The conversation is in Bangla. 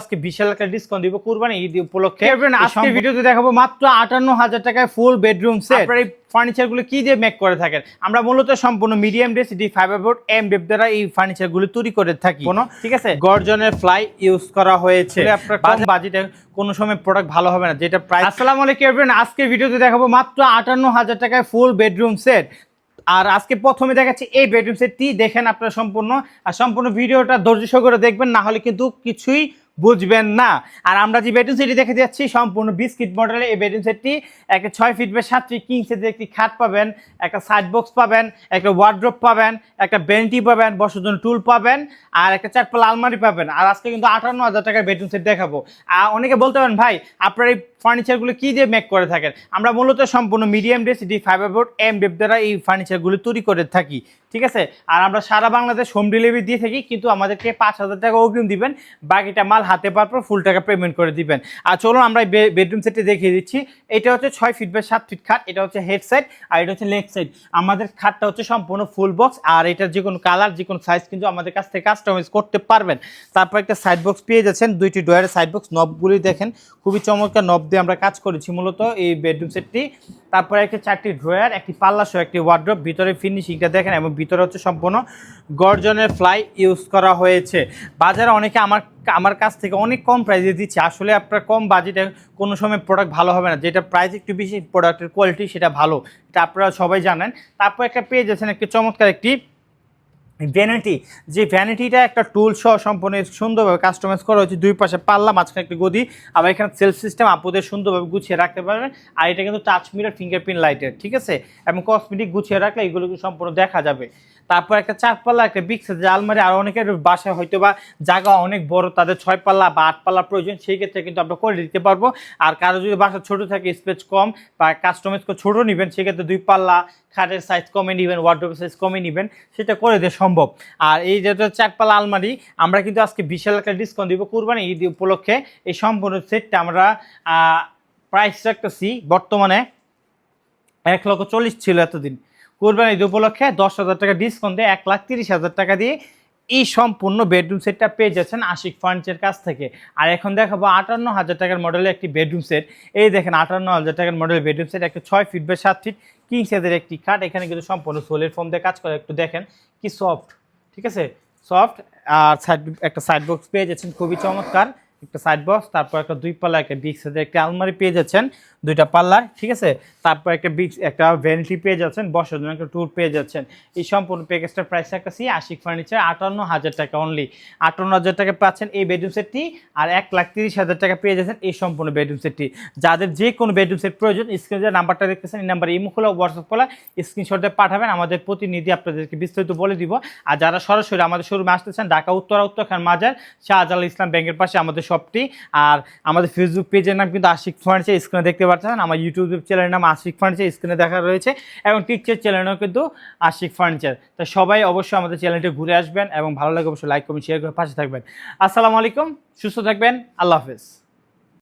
আজকে বিশাল একটা ডিসকাউন্ট দিব কুরবানি ঈদ উপলক্ষে। আজকে ভিডিওতে দেখাবো মাত্র আটান্ন হাজার টাকায় ফুল বেডরুম সেট এই ফার্নিচারগুলো কি দিয়ে মেক করে থাকেন? আমরা মূলত সম্পূর্ণ medium density fibre board M dep দ্বারা এই ফার্নিচারগুলো তৈরি করে থাকি। কোনো ঠিক আছে? গর্জনের ফ্লাই ইউজ করা হয়েছে। আপনার বাজেটে কোনো সময় প্রোডাক্ট ভালো হবে না যেটা প্রাইস আসসালামু আলাইকুম এভরিওয়ান আজকে ভিডিওতে দেখাবো মাত্র আটান্ন হাজার টাকায় ফুল বেডরুম সেট আর আজকে প্রথমে দেখাচ্ছি এই বেডরুম সেটটি দেখেন আপনারা সম্পূর্ণ আর সম্পূর্ণ ভিডিওটা ধৈর্য সহকারে দেখবেন না হলে কিন্তু কিছুই বুঝবেন না। আর আমরা যে বেডরুম সেটটি দেখে যাচ্ছি, সম্পূর্ণ বিস্কিট মডেলের এই বেডরুম সেটটি একটা ছয় ফিট বা সাত ফিট কিং সেটের একটি খাট পাবেন, একটা সাইড বক্স পাবেন, একটা ওয়ার্ড্রোপ পাবেন, একটা বেন্টি পাবেন, বসার জন্য টুল পাবেন, আর একটা চারপাল আলমারি পাবেন। আর আজকে কিন্তু আটান্ন হাজার টাকার বেডরুম সেট দেখাবো। আর অনেকে বলতে পারেন, ভাই, আপনার এই ফার্নিচারগুলো কী দিয়ে মেক করে থাকেন? আমরা মূলত সম্পূর্ণ medium density fibre board M dep দ্বারা এই ফার্নিচারগুলো তৈরি করে থাকি। ঠিক আছে? আর আমরা সারা বাংলাদেশ হোম ডেলিভারি দিয়ে থাকি, কিন্তু আমাদেরকে পাঁচ হাজার টাকা অগ্রিম দিবেন। বাকিটা মাল হাতে পাওয়ার পর ফুল টাকা পেমেন্ট করে দিবেন। আর চলুন আমরা বেডরুম সেটটি দেখিয়ে দিচ্ছি। এটা হচ্ছে ছয় ফিট বাই সাত ফিট খাট, এটা হচ্ছে হেড সাইড আর এটা হচ্ছে লেগ সাইড আমাদের খাটটা হচ্ছে সম্পূর্ণ ফুল বক্স আর এটার যে কোনো কালার যে কোনো সাইজ কিন্তু আমাদের কাছ থেকে কাস্টমাইজ করতে পারবেন। তারপর একটা সাইড বক্স পেয়ে যাচ্ছেন, দুইটি ডয়ারের সাইড বক্স নবগুলি দেখেন। খুবই চমৎকার নব দিয়ে আমরা কাজ করেছি মূলত এই বেডরুম সেটটি তারপরে একটা চারটি ড্রয়ার একটি পাল্লা সহ একটি ওয়ার্ড্রপ ভিতরে ফিনিশিংটা দেখেন এবং ভিতরে হচ্ছে সম্পূর্ণ গর্জনের ফ্লাই ইউজ করা হয়েছে। বাজারে অনেকে আমার আমার কাছ থেকে অনেক কম প্রাইসে দিচ্ছে। আসলে আপনার কম বাজেটে কোনো সময় প্রোডাক্ট ভালো হবে না। যেটা প্রাইস একটু বেশি প্রোডাক্টের কোয়ালিটি সেটা ভালো। এটা আপনারা সবাই জানেন। তারপর একটা পেয়ে যাচ্ছেন একটি চমৎকার একটি ভ্যানিটি যে ভ্যানিটিটা একটা টুল সহ সম্পূর্ণ সুন্দরভাবে কাস্টমাইজ করা হয়েছে। দুই পাশে পাল্লা, মাঝখানে একটি গদি। আবার এখানে সেলফ সিস্টেম আপুদের সুন্দরভাবে গুছিয়ে রাখতে পারবেন। আর এটা কিন্তু টাচ মিরার ফিঙ্গারপ্রিন্ট লাইটের ঠিক আছে? এবং কসমেটিক গুছিয়ে রাখলে এগুলো সম্পূর্ণ দেখা যাবে। তারপর একটা চার পাল্লা একটা বিক্স যে আলমারি, আর অনেকের বাসায় হয়তো বা জায়গা অনেক বড়, তাদের ছয় পাল্লা বা আট পাল্লা প্রয়োজন, সেই ক্ষেত্রে কিন্তু আমরা করে দিতে পারব। আর কারও যদি বাসা ছোট থাকে স্পেস কম বা কাস্টমাইজ ছোটো নেবেন সেক্ষেত্রে দুই পাল্লা, খাটের সাইজ কমে নেবেন ওয়ার্ড্রোপের সাইজ কমে নেবেন, সেটা করে দেওয়া সম্ভব। আর এই যেটা চারপালা আলমারি, আমরা কিন্তু আজকে বিশাল একটা ডিসকাউন্ট দিব কুরবানি ঈদ উপলক্ষে। এই সম্পূর্ণ সেটটা আমরা প্রাইস রাখতেছি। বর্তমানে এক লক্ষ চল্লিশ ছিল এতদিন। কুরবানি ঈদ উপলক্ষে দশ হাজার টাকা ডিসকাউন্ট দিয়ে এক লাখ তিরিশ হাজার টাকা দিয়ে এই সম্পূর্ণ বেডরুম সেটটা পেয়ে যাচ্ছেন আশিক ফার্নিচার কাছ থেকে। আর এখন দেখাবো আটান্ন হাজার টাকার মডেলের একটি বেডরুম সেট এই দেখেন আটান্ন হাজার টাকার মডেলের বেডরুম সেট একটা ছয় ফিট বাই সাত ফিট কিং সাইজের একটি খাট। এখানে কিন্তু সম্পূর্ণ সোলের ফোম দিয়ে কাজ করে। একটু দেখেন কি সফট ঠিক আছে? সফট আর সাইড একটা সাইড বক্স পেয়ে যাচ্ছেন। খুবই চমৎকার। একটা সাইড বক্স তারপর একটা দুই পাল্লা একটা বিগ সাইজের একটা আলমারি পেয়ে যাচ্ছেন, দুইটা পাল্লার, ঠিক আছে? তারপর একটা বিগ একটা ভ্যানিটি পেয়ে যাচ্ছেন, বসার জন্য একটা ট্যুর পেয়ে যাচ্ছেন। এই সম্পূর্ণ প্যাকেজটার প্রাইস রাখতেছি, আশিক ফার্নিচার আটান্ন হাজার টাকা অনলি আটান্ন হাজার টাকা পাচ্ছেন এই বেডরুম সেটটি আর এক লাখ তিরিশ হাজার টাকা পেয়ে যাচ্ছেন এই সম্পূর্ণ বেডরুম সেটটি যাদের যে কোনো বেডরুম সেট প্রয়োজন স্ক্রিনে যে নাম্বারটা দেখতেছেন, এই নাম্বারে ইমো খোলা হোয়াটসঅ্যাপ খোলা স্ক্রিনশটে পাঠাবেন, আমাদের প্রতিনিধি আপনাদেরকে বিস্তারিত বলে দিব। আর যারা সরাসরি আমাদের শোরুমে আসতেছেন ঢাকা, উত্তরা উত্তরখান মাজার, শাহজালাল ইসলাম ব্যাংকের পাশে আমাদের শপটি আর আমাদের ফেসবুক পেজের নাম কিন্তু আশিক ফার্নিচার স্ক্রিনে দেখতে পাচ্ছেন। আমার ইউটিউব চ্যানেলের নাম আশিক ফার্নিচার স্ক্রিনে দেখা রয়েছে। এবং টিকচার চ্যানেলও কিন্তু আশিক ফার্নিচার তো সবাই অবশ্যই আমাদের চ্যানেলটি ঘুরে আসবেন এবং ভালো লাগে অবশ্যই লাইক কমেন্ট শেয়ার করে পাশে থাকবেন। আসসালামু আলাইকুম, সুস্থ থাকবেন, আল্লাহ হাফেজ।